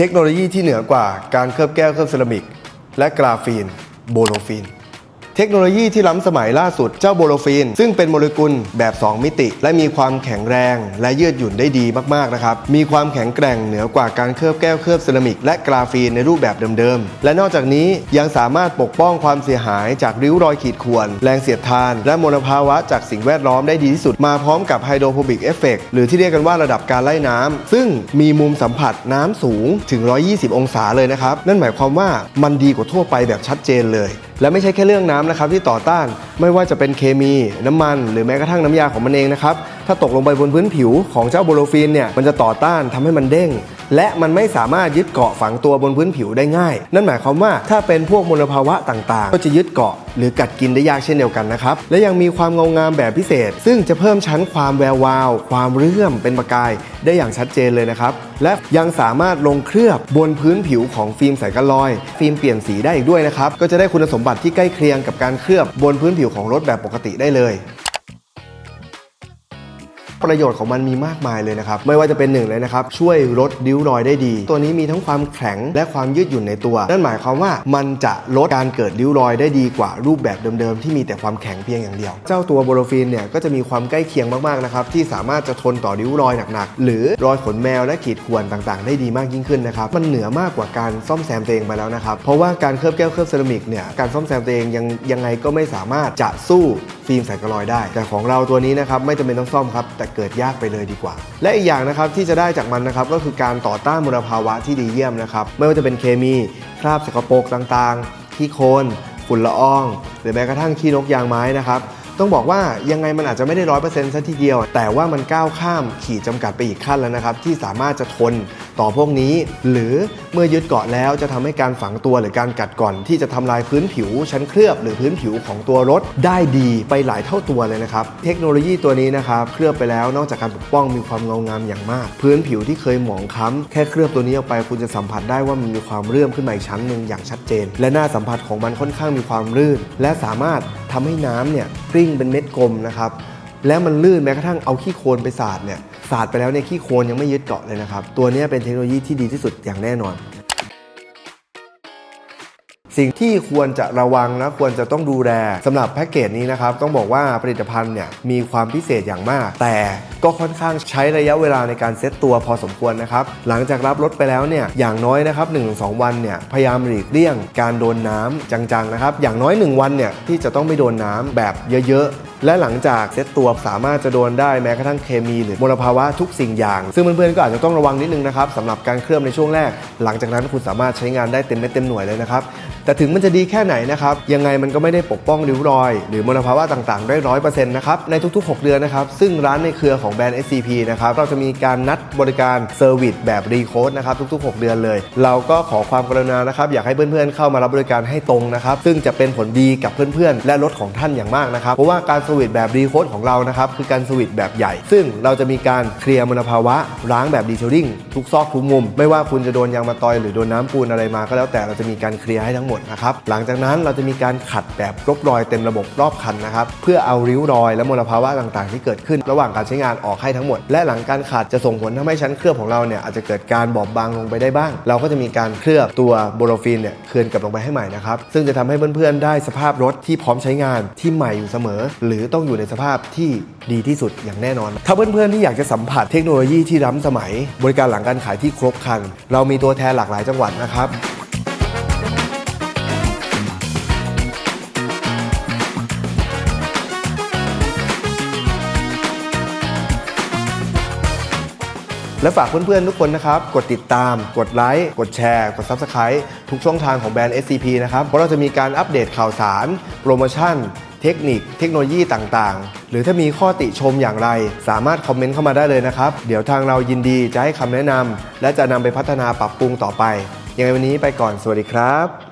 เทคโนโลยีที่เหนือกว่าการเคลือบแก้วเคลือบเซรามิก และกราฟีน โบโลฟีน เทคโนโลยีที่ล้ำสมัยล่าสุดเจ้าโบโลฟีน ซึ่งเป็นโมเลกุลแบบ 2 มิติ และมีความแข็งแรง และยืดหยุ่นได้ดีมากๆนะครับ มีความแข็งแกร่งเหนือกว่าการเคลือบแก้วเคลือบเซรามิกและกราฟีนในรูปแบบเดิมๆ และนอกจากนี้ยังสามารถปกป้องความเสียหายจากริ้วรอยขีดข่วน แรงเสียดทาน และมลภาวะจากสิ่งแวดล้อมได้ดีที่สุดมาพร้อมกับไฮโดรโฟบิกเอฟเฟกหรือที่เรียกกันว่าระดับการไล่น้ำซึ่งมีมุมสัมผัสน้ำสูงถึง 120 องศาเลยนะครับนั่นหมายความว่ามันดีกว่าทั่วไปแบบชัดเจนเลย และไม่ใช่แค่เรื่องน้ำนะครับที่ต่อต้าน ไม่ว่าจะเป็นเคมี น้ำมัน หรือแม้กระทั่งน้ำยาของมันเองนะครับ ถ้าตกลงไปบนพื้นผิวของเจ้าโบโลฟีนเนี่ยมันจะต่อต้านทำให้มันเด้ง และมันไม่สามารถยึดเกาะฝังตัวบนพื้นผิวได้ง่าย นั่นหมายความว่าถ้าเป็นพวกมลภาวะต่างๆ ก็จะยึดเกาะหรือกัดกินได้ยากเช่นเดียวกันนะครับ และยังมีความเงางามแบบพิเศษ ซึ่งจะเพิ่มชั้นความแวววาว ความเรื่อมเป็นประกายได้อย่างชัดเจนเลยนะครับ และยังสามารถลงเคลือบบนพื้นผิวของฟิล์มใสกันรอย ฟิล์มเปลี่ยนสีได้อีกด้วยนะครับ ก็จะได้คุณสมบัติที่ใกล้เคียงกับการเคลือบบนพื้นผิวของรถแบบปกติได้เลย ประโยชน์ของมันมีมากมายเลยนะครับไม่ว่าจะเป็นหนึ่งเลยนะครับช่วยลดริ้วรอยได้ดี ตัวนี้มีทั้งความแข็งและความยืดหยุ่นในตัว นั่นหมายความว่ามันจะลดการเกิดริ้วรอยได้ดีกว่ารูปแบบเดิมๆ ที่มีแต่ความแข็งเพียงอย่างเดียว เจ้าตัวโบโลฟีนเนี่ยก็จะมีความใกล้เคียงมากๆนะครับที่สามารถจะทนต่อริ้วรอยหนักๆ หรือรอยขนแมวและขีดข่วนต่างๆ ได้ดีมากยิ่งขึ้นนะครับมันเหนือมากกว่าการซ่อมแซมตัวเองไปแล้วนะครับเพราะว่าการเคลือบแก้วเคลือบเซรามิกเนี่ยการซ่อมแซมตัวเองยังยังไงก็ไม่สามารถจะสู้ ฟิล์มใส่กระลอยได้ แต่ของเราตัวนี้นะครับไม่จำเป็นต้องซ่อมครับแต่เกิดยากไปเลยดีกว่า และอีกอย่างนะครับที่จะได้จากมันนะครับก็คือการต่อต้านมลภาวะที่ดีเยี่ยมนะครับไม่ว่าจะเป็นเคมีคราบสกปรกต่างๆขี้โคลนฝุ่นละออง หรือแม้กระทั่งขี้นกยางไม้นะครับ ต้องบอกว่ายังไงมันอาจจะไม่ได้ร้อยเปอร์เซ็นต์ซะทีเดียว แต่ว่ามันก้าวข้ามขีดจำกัดไปอีกขั้นแล้วนะครับ ที่สามารถจะทนต่อพวกนี้ หรือเมื่อยึดเกาะแล้วจะทำให้การฝังตัวหรือการกัดก่อน ที่จะทำลายพื้นผิวชั้นเคลือบ หรือพื้นผิวของตัวรถได้ดีไปหลายเท่าตัวเลยนะครับ เทคโนโลยีตัวนี้นะครับเคลือบไปแล้วนอกจากการปกป้องมีความเงางามอย่างมาก พื้นผิวที่เคยหมองคล้ำแค่เคลือบตัวนี้ออกไปคุณจะสัมผัสได้ว่ามันมีความเรื่อมขึ้นมาอีกชั้นหนึ่งอย่างชัดเจน และหน้าสัมผัสของมันค่อนข้างมีความลื่น และสามารถ ทำให้น้ำเนี่ยกลิ้งเป็นเม็ดกลมนะครับแล้วมันลื่นแม้กระทั่งเอาขี้โคลนไปสาดเนี่ยสาดไปแล้วเนี่ยขี้โคลนยังไม่ยึดเกาะเลยนะครับตัวนี้เป็นเทคโนโลยีที่ดีที่สุดอย่างแน่นอน สิ่งที่ควรจะระวังและควรจะต้องดูแลสำหรับแพ็กเกจนี้นะครับต้องบอกว่าผลิตภัณฑ์เนี่ยมีความพิเศษอย่างมาก แต่ก็ค่อนข้างใช้ระยะเวลาในการเซตตัวพอสมควรนะครับหลังจากรับรถไปแล้วเนี่ยอย่างน้อยนะครับ1-2 วันเนี่ยพยายามหลีกเลี่ยง การโดนน้ำจังๆนะครับอย่างน้อย 1 วันเนี่ยที่จะต้องไม่โดนน้ำแบบเยอะๆและหลังจากเซตตัวสามารถจะโดนได้แม้กระทั่งเคมีหรือมลภาวะทุกสิ่งอย่าง ซึ่งเพื่อนๆก็อาจจะต้องระวังนิดนึงนะครับสำหรับการเคลือบในช่วงแรก หลังจากนั้นคุณสามารถใช้งานได้เต็มเม็ดเต็มหน่วยเลยนะครับ แต่ถึงมันจะดีแค่ไหนนะครับ ยังไงมันก็ไม่ได้ปกป้องริ้วรอย หรือมลภาวะต่างๆ ได้ร้อยเปอร์เซ็นต์นะครับในทุกๆ 6 เดือนนะครับ ซึ่งร้านในเครือของแบรนด์ SCP นะครับเราจะมีการนัดบริการเซอร์วิสแบบรีโคดนะครับทุกๆ 6 เดือนเลย เราก็ขอความกรุณานะครับอยากให้เพื่อนๆเข้ามารับบริการให้ตรงนะครับซึ่งจะเป็นผลดีกับเพื่อนๆ และรถของท่านอย่างมากนะครับเพราะว่าการสวิตแบบรีโคดของเรานะครับคือการสวิตแบบใหญ่ ซึ่งเราจะมีการเคลียร์มลภาวะล้างแบบดีเทลลิ่งทุกซอกทุกมุม ไม่ว่าคุณจะโดนยางมะตอยหรือโดนน้ำปูนอะไรมาก็แล้วแต่เราจะมีการเคลียร์ให้ทั้งหมดนะครับหลังจากนั้นเราจะมีการขัดแบบลบรอยเต็มระบบรอบคันนะครับเพื่อเอาริ้วรอยและมลภาวะต่างๆ ที่เกิดขึ้น ระหว่างการใช้งานออกให้ทั้งหมด และหลังการขัดจะส่งผลทำให้ชั้นเคลือบของเราเนี่ยอาจจะเกิดการบอบบางลงไปได้บ้าง เราก็จะมีการเคลือบตัวโบโลฟีนเนี่ยคืนกลับลงไปให้ใหม่นะครับซึ่งจะทำให้เพื่อนๆได้สภาพรถที่พร้อมใช้งานที่ใหม่อยู่เสมอ หรือต้องอยู่ในสภาพที่ดีที่สุดอย่างแน่นอน ถ้าเพื่อนๆที่อยากจะสัมผัสเทคโนโลยีที่ล้ำสมัย บริการหลังการขายที่ครบครัน เรามีตัวแทนหลากหลายจังหวัดนะครับ และฝากเพื่อนๆทุกคนนะครับ กดติดตาม กดไลค์ กดแชร์ กด Subscribe ทุกช่องทางของแบรนด์ SCP นะครับ เพราะเราจะมีการอัปเดตข่าวสาร โปรโมชั่น เทคนิค เทคโนโลยีต่างๆ หรือถ้ามีข้อติชมอย่างไร สามารถคอมเมนต์เข้ามาได้เลยนะครับ เดี๋ยวทางเรายินดีจะให้คำแนะนำและจะนำไปพัฒนาปรับปรุงต่อไปยังไงวันนี้ไปก่อนสวัสดีครับ